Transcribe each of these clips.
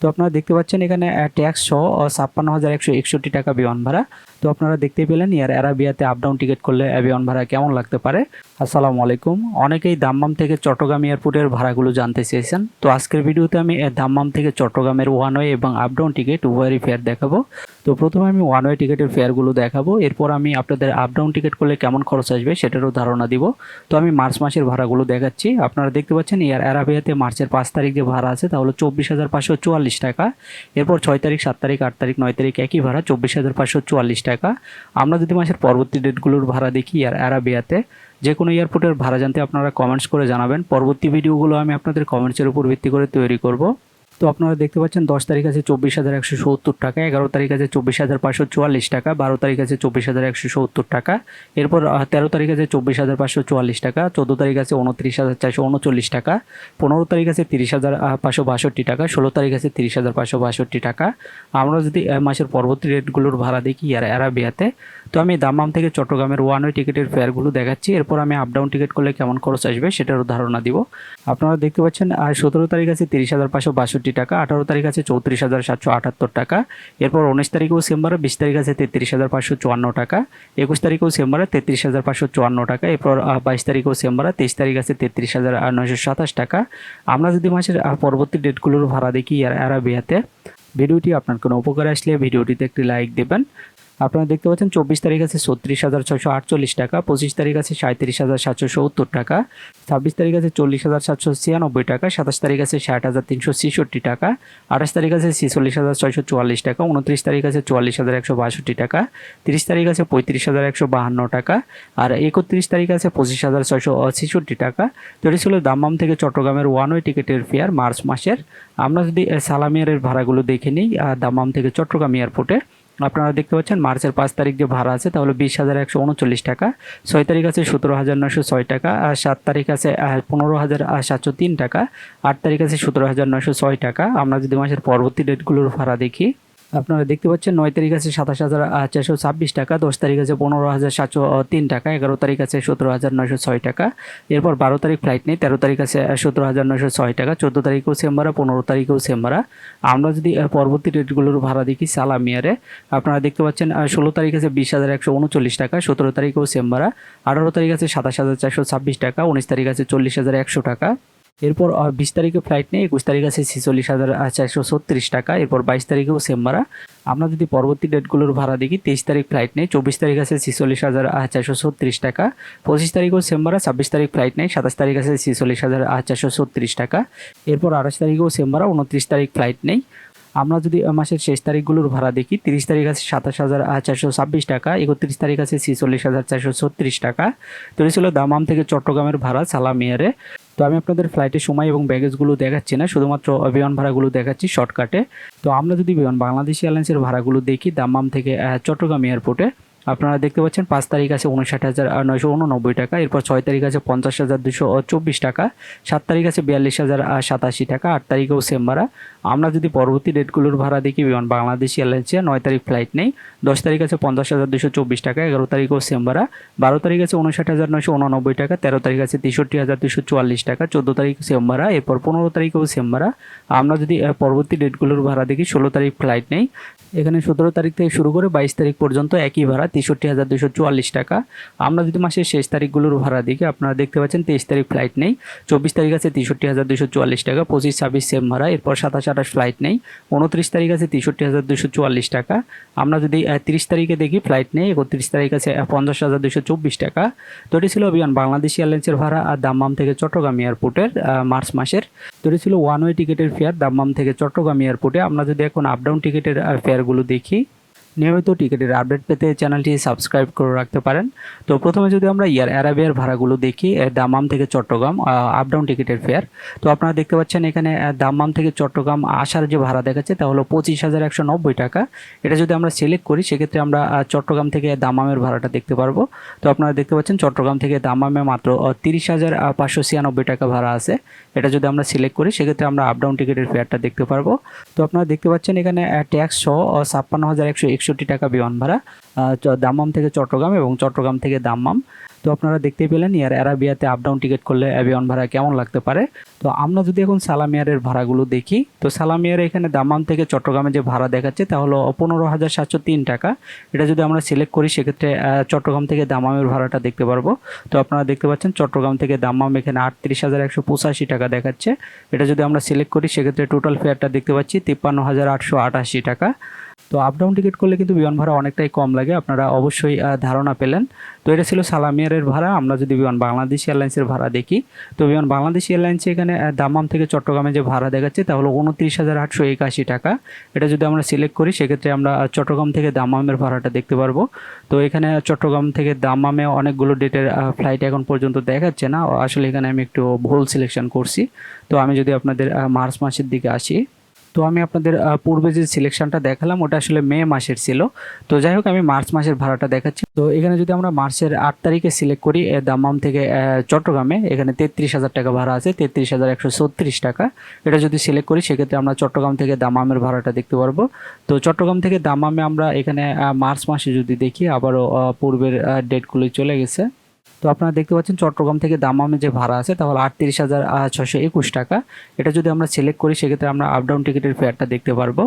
তো আপনারা দেখতে পাচ্ছেন এখানে ট্যাক্স সহ ছাপ্পান্ন হাজার একশো একষট্টি টাকা বিমান ভাড়া। তো আপনারা দেখতে পেলেন এয়ার অ্যারাবিয়াতে আপডাউন টিকিট করলে বিমান ভাড়া কেমন লাগতে পারে? আসসালামু আলাইকুম। অনেকেই দাম্মাম থেকে চট্টগ্রাম এয়ারপোর্টের ভাড়াগুলো জানতে চেয়েছেন। তো আজকের ভিডিওতে আমি দাম্মাম থেকে চট্টগ্রামের ওয়ান ওয়ে এবং আপ ডাউন টিকিট উভয়েরই ফেয়ার দেখাবো। তো প্রথমে আমি ওয়ান ওয়ে টিকিটের ফেয়ারগুলো দেখাবো। এরপর আমি আপনাদের আপ ডাউন টিকিট করলে কেমন খরচ আসবে সেটারও ধারণা দিব। তো আমি মার্চ মাসের ভাড়াগুলো দেখাচ্ছি। আপনারা দেখতে পাচ্ছেন এয়ার অ্যারাবিয়াতে মার্চের পাঁচ তারিখ যে ভাড়া আছে, তাহলে চব্বিশ হাজার পাঁচশো চুয়াল্লিশ টাকা। এরপর ছয় তারিখ, সাত তারিখ, আট তারিখ, নয় তারিখ একই ভাড়া, চব্বিশ হাজার পাঁচশো চুয়াল্লিশ টাকা। আমরা যদি মাসের পরবর্তী ডেটগুলোর ভাড়া দেখি এয়ার অ্যারাবিয়াতে যে কোনো এয়ারপোর্টের ভাড়া জানতে আপনারা কমেন্টস করে জানাবেন। পরবর্তী ভিডিওগুলো আমি আপনাদের কমেন্টসের উপর ভিত্তি করে তৈরি করব। তো আপনারা দেখতে পাচ্ছেন দশ তারিখ আছে চব্বিশ হাজার একশো সত্তর টাকা, এগারো তারিখ আছে চব্বিশ হাজার পাঁচশো চুয়াল্লিশ টাকা, বারো তারিখ আছে চব্বিশ হাজার একশো সত্তর টাকা, এরপর তেরো তারিখ আছে চব্বিশ হাজার পাঁচশো চুয়াল্লিশ টাকা, চোদ্দ তারিখ আছে উনত্রিশ হাজার চারশো উনচল্লিশ টাকা, পনেরো তারিখ আছে তিরিশ হাজার পাঁচশো বাষট্টি টাকা, ষোলো তারিখ আছে তিরিশ হাজার পাঁচশো বাষট্টি টাকা। আমরা যদি মাসের পরবর্তী রেটগুলোর ভাড়া দেখি আর অ্যারাবিয়াতে, তো আমি দামাম থেকে চট্টগ্রামের ওয়ান ওয়ে টিকিটের ফেয়ারগুলো দেখাচ্ছি, এরপর আমি আপ ডাউন টিকিট করলে কেমন খরচ আসবে সেটারও ধারণা দিব। আপনারা দেখতে পাচ্ছেন, আর সতেরো তারিখ আছে তিরিশ হাজার পাঁচশো বাষট্টি টাকা, আঠারো তারিখ আছে চৌত্রিশ হাজার সাতশো আটাত্তর টাকা, এরপর উনিশ তারিখেও সেম্বারে বিশ তারিখ আছে তেত্রিশ হাজার পাঁচশো চুয়ান্ন টাকা, একুশ তারিখেও সেম্বারে তেত্রিশ হাজার পাঁচশো চুয়ান্ন টাকা, এরপর বাইশ তারিখেও সেম্বারে তেইশ তারিখ আছে তেত্রিশ হাজার নয়শো সাতাশ টাকা। আমরা যদি মাসের পরবর্তী ডেটগুলোর ভাড়া দেখি এরা অ্যারাবিয়াতে ভিডিওটি আপনার কোনো উপকার আসলে ভিডিওটিতে একটি লাইক দেবেন। আপনারা দেখতে পাচ্ছেন চব্বিশ তারিখ আছে ছত্রিশ হাজার ছশো আটচল্লিশ টাকা পঁচিশ তারিখ আছে সাঁত্রিশ হাজার সাতশো সত্তর টাকা ছাব্বিশ তারিখ আছে চল্লিশ হাজার সাতশো ছিয়ানব্বই টাকা সাতাশ তারিখ আছে ষাট হাজার তিনশো ছেষট্টি টাকা আঠাশ তারিখ আছে ছেচল্লিশ হাজার ছয়শো চুয়াল্লিশ টাকা উনত্রিশ তারিখ আছে চুয়াল্লিশ হাজার একশো বাষট্টি টাকা তিরিশ তারিখ আছে পঁয়ত্রিশ হাজার একশো বাহান্ন টাকা আর একত্রিশ তারিখ আছে পঁচিশ হাজার ছয়শো ছেষট্টি টাকা। তো এটি ছিল দাম্মাম থেকে চট্টগ্রামের ওয়ান ওয়ে টিকিটের ফেয়ার মার্চ মাসের। আমরা যদি সালামিয়ারের ভাড়াগুলো দেখে নিই আহ, দাম্মাম থেকে চট্টগ্রাম এয়ারপোর্টে আপনারা দেখতে পাচ্ছেন, মার্চের পাঁচ তারিখ যে ভাড়া আছে তাহলে বিশ হাজার একশো উনচল্লিশ টাকা। ছয় তারিখ আছে সতেরো হাজার নয়শো ছয় টাকা, আর সাত তারিখ আছে পনেরো হাজার সাতশো তিন টাকা, আট তারিখ আছে সতেরো হাজার নয়শো ছয় টাকা। আমরা যদি মাসের পরবর্তী ডেটগুলোর ভাড়া দেখি আপনারা দেখতে পাচ্ছেন, নয় তারিখ আছে সাতাশ হাজার চারশো ছাব্বিশ টাকা, দশ তারিখ আছে পনেরো হাজার সাতশো তিন টাকা, এগারো তারিখ আছে সতেরো হাজার নয়শো ছয় টাকা। এরপর বারো তারিখ ফ্লাইট নেই, তেরো তারিখ আছে সতেরো হাজার নয়শো ছয় টাকা, চোদ্দ তারিখেও সেম ভাড়া, পনেরো তারিখেও সেম ভাড়া। আমরা যদি পরবর্তী ডেটগুলোর ভাড়া দেখি সালামিয়ারে আপনারা দেখতে পাচ্ছেন ষোলো তারিখ আছে বিশ হাজার একশো উনচল্লিশ টাকা, সতেরো তারিখেও সেম ভাড়া। আঠারো তারিখ আছে সাতাশ হাজার চারশো ছাব্বিশ টাকা, উনিশ তারিখ আছে চল্লিশ হাজার একশো টাকা। এরপর বিশ তারিখে ফ্লাইট নেই, একুশ তারিখ আছে ছেচল্লিশ হাজার চারশো ছত্রিশ টাকা। এরপর বাইশ তারিখেও সেম ভাড়া। আমরা যদি পরবর্তী ডেটগুলোর ভাড়া দেখি, তেইশ তারিখ ফ্লাইট নেই, চব্বিশ তারিখ আছে ছেচল্লিশ হাজার চারশো ছত্রিশ টাকা। পঁচিশ তারিখও সেম ভাড়া, ছাব্বিশ তারিখ ফ্লাইট নেই, সাতাশ তারিখ আছে ছেচল্লিশ হাজার চারশো ছত্রিশ টাকা। এরপর আঠাশ তারিখেও সেম ভাড়া, উনত্রিশ তারিখ ফ্লাইট নেই। আমরা যদি মাসের শেষ তারিখগুলোর ভাড়া দেখি, তিরিশ তারিখ আছে সাতাশ হাজার চারশো ছাব্বিশ টাকা, একত্রিশ তারিখ আছে ছেচল্লিশ হাজার, চারশো ছত্রিশ টাকা। তো ছিল দামাম থেকে চট্টগ্রামের ভাড়া সালামিয়ারে তো আমি আপনাদের ফ্লাইটের সময় এবং ব্যাগেজগুলো দেখাচ্ছি না, শুধুমাত্র বিমান ভাড়াগুলো দেখাচ্ছি শর্টকাটে তো আমরা যদি বিমান বাংলাদেশ এয়ারলাইন্সের ভাড়াগুলো দেখি, দাম্মাম থেকে চট্টগ্রাম এয়ারপোর্টে আপনারা দেখতে পাচ্ছেন পাঁচ তারিখ আছে উনষাট হাজার নয়শো উননব্বই টাকা, এরপর ছয় তারিখ আছে পঞ্চাশ হাজার দুশো চব্বিশ টাকা, সাত তারিখ আছে বিয়াল্লিশ হাজার সাতাশি টাকা, আট তারিখেও সেম ভাড়া। আমরা যদি পরবর্তী ডেটগুলোর ভাড়া দেখি বিমান বাংলাদেশ এয়ারলাইন্সে নয় তারিখ ফ্লাইট নেই, দশ তারিখ আছে পঞ্চাশ হাজার দুশো চব্বিশ টাকা, এগারো তারিখেও সেম ভাড়া, বারো তারিখ আছে উনষাট হাজার নয়শো উননব্বই টাকা, তেরো তারিখ আছে তেষট্টি হাজার দুশো চুয়াল্লিশ টাকা, চোদ্দ তারিখ সেম ভাড়া, এরপর পনেরো তারিখেও সেম ভাড়া। আমরা যদি পরবর্তী ডেটগুলোর ভাড়া দেখি, ষোলো তারিখ ফ্লাইট নেই। এখানে সতেরো তারিখ থেকে শুরু করে বাইশ তারিখ পর্যন্ত একই ভাড়া তেষট্টি হাজার দুশো চুয়াল্লিশ টাকা। আমরা যদি মাসের শেষ তারিখগুলোর ভাড়া দেখি, আপনারা দেখতে পাচ্ছেন তেইশ তারিখ ফ্লাইট নেই, চব্বিশ তারিখ আছে তেষট্টি হাজার দুশো চুয়াল্লিশ টাকা, পঁচিশ, ছাব্বিশ সেম ভাড়া, এরপর সাতাশ, আঠাশ ফ্লাইট নেই, উনত্রিশ তারিখ আছে তেষট্টি হাজার দুশো চুয়াল্লিশ টাকা। আমরা যদি তিরিশ তারিখে দেখি ফ্লাইট নেই, একত্রিশ তারিখ আছে পঞ্চাশ হাজার দুশো চব্বিশ টাকা। তো এটি ছিল অভিযান, বাংলাদেশ এয়ারলাইন্সের ভাড়া আর দাম্মাম থেকে চট্টগ্রাম এয়ারপোর্টের মার্চ মাসের। তো এটি ছিল ওয়ান ওয়ে টিকিটের ফেয়ার দাম্মাম থেকে চট্টগ্রাম এয়ারপোর্টে। আমরা যদি এখন আপ ডাউন টিকিটের ফেয়ারগুলো দেখি নিয়মিত টিকিটের আপডেট পেতে চ্যানেলটি সাবস্ক্রাইব করে রাখতে পারেন। তো প্রথমে যদি আমরা ইয়ার অ্যারাবিয়ার ভাড়াগুলো দেখি এ, দাম্মাম থেকে চট্টগ্রাম আপ ডাউন টিকিটের ফেয়ার তো আপনারা দেখতে পাচ্ছেন এখানে আহ, দাম্মাম থেকে চট্টগ্রাম আসার যে ভাড়া দেখাচ্ছে তা হলো পঁচিশ হাজার একশো নব্বই টাকা। এটা যদি আমরা সিলেক্ট করি সেক্ষেত্রে আমরা চট্টগ্রাম থেকে দাম্মামের ভাড়াটা দেখতে পারব। তো আপনারা দেখতে পাচ্ছেন চট্টগ্রাম থেকে দাম্মামে মাত্র তিরিশ হাজার পাঁচশো ছিয়ানব্বই টাকা ভাড়া আছে। এটা যদি আমরা সিলেক্ট করি সেক্ষেত্রে আমরা আপ ডাউন টিকিটের ফেয়ারটা দেখতে পারব। তো আপনারা দেখতে পাচ্ছেন এখানে ট্যাক্স সহ ছাপ্পান্ন হাজার একশো একষট্টি টাকা বিমান ভাড়া দাম্মাম থেকে চট্টগ্রাম এবং চট্টগ্রাম থেকে দাম্মাম। তো আপনারা দেখতেই পেলেন এয়ার অ্যারাবিয়াতে আপ ডাউন টিকিট করলে অ্যাভিয়ন ভাড়া কেমন লাগতে পারে। তো আমরা যদি এখন সালামিয়ারের ভাড়াগুলো দেখি, তো সালামিয়ার এখানে দামাম থেকে চট্টগ্রামে যে ভাড়া দেখাচ্ছে তা হলো পনেরো হাজার সাতশো তিন টাকা। এটা যদি আমরা সিলেক্ট করি, সেক্ষেত্রে চট্টগ্রাম থেকে দামামের ভাড়াটা দেখতে পারব। তো আপনারা দেখতে পাচ্ছেন চট্টগ্রাম থেকে দামাম এখানে আটত্রিশ হাজার একশো পঁচাশি টাকা দেখাচ্ছে। এটা যদি আমরা সিলেক্ট করি, সেক্ষেত্রে টোটাল ফেয়ারটা দেখতে পাচ্ছি তিপ্পান্ন হাজার আটশো আটাশি টাকা। তো আপ ডাউন টিকিট করলে কিন্তু বিমান ভাড়া অনেকটাই কম লাগে। আপনারা অবশ্যই ধারণা পেলেন। তো এটা ছিল সালামিয়ারের ভাড়া। আমরা যদি বিমান বাংলাদেশ এয়ারলাইন্সের ভাড়া দেখি, তো বিমান বাংলাদেশ এয়ারলাইন্সে এখানে দামাম থেকে চট্টগ্রামে যে ভাড়া দেখাচ্ছে, তা হলো উনত্রিশ হাজার আটশো একাশি টাকা। এটা যদি আমরা সিলেক্ট করি, সেক্ষেত্রে আমরা চট্টগ্রাম থেকে দামামের ভাড়াটা দেখতে পারব। তো এখানে চট্টগ্রাম থেকে দামামে অনেকগুলো ডেটের ফ্লাইট এখন পর্যন্ত দেখাচ্ছে না। আসলে এখানে আমি একটু ভুল সিলেকশন করছি। তো আমি যদি আপনাদের মার্চ মাসের দিকে আসি তো আমি আপনাদের পূর্বে যে সিলেকশনটা দেখালাম, ওটা আসলে মে মাসের ছিল। তো যাই হোক, আমি মার্চ মাসের ভাড়াটা দেখাচ্ছি। তো এখানে যদি আমরা মার্চের আট তারিখে সিলেক্ট করি দামাম থেকে চট্টগ্রামে, এখানে তেত্রিশ হাজার টাকা ভাড়া আছে, তেত্রিশ হাজার একশো ছত্রিশ টাকা। এটা যদি সিলেক্ট করি, সেক্ষেত্রে আমরা চট্টগ্রাম থেকে দামামের ভাড়াটা দেখতে পারব। তো চট্টগ্রাম থেকে দামামে আমরা এখানে মার্চ মাসে যদি দেখি, আবারও পূর্বের ডেটগুলি চলে গেছে। তো আপনারা দেখতে পাচ্ছেন চট্টগ্রাম থেকে দামামে যে ভাড়া আছে তাহলে আটত্রিশ হাজার ছশো একুশ টাকা। এটা যদি আমরা সিলেক্ট করি, সেক্ষেত্রে আমরা আপ ডাউন টিকিটের ফেয়ারটা দেখতে পারব।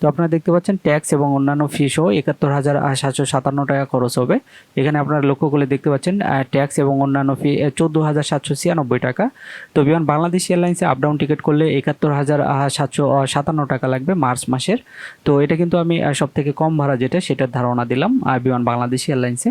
তো আপনারা দেখতে পাচ্ছেন ট্যাক্স এবং অন্যান্য ফি সহ একাত্তর হাজার সাতশো সাতান্ন টাকা খরচ হবে। এখানে আপনারা লক্ষ্য করলে দেখতে পাচ্ছেন ট্যাক্স এবং অন্যান্য ফি চোদ্দ হাজার সাতশো ছিয়ানব্বই টাকা। তো বিমান বাংলাদেশ এয়ারলাইন্সে আপ ডাউন টিকিট করলে একাত্তর হাজার সাতশো সাতান্ন টাকা লাগবে মার্চ মাসের। তো এটা কিন্তু আমি সব থেকে কম ভাড়া যেটা, সেটার ধারণা দিলাম বিমান বাংলাদেশ এয়ারলাইন্সে।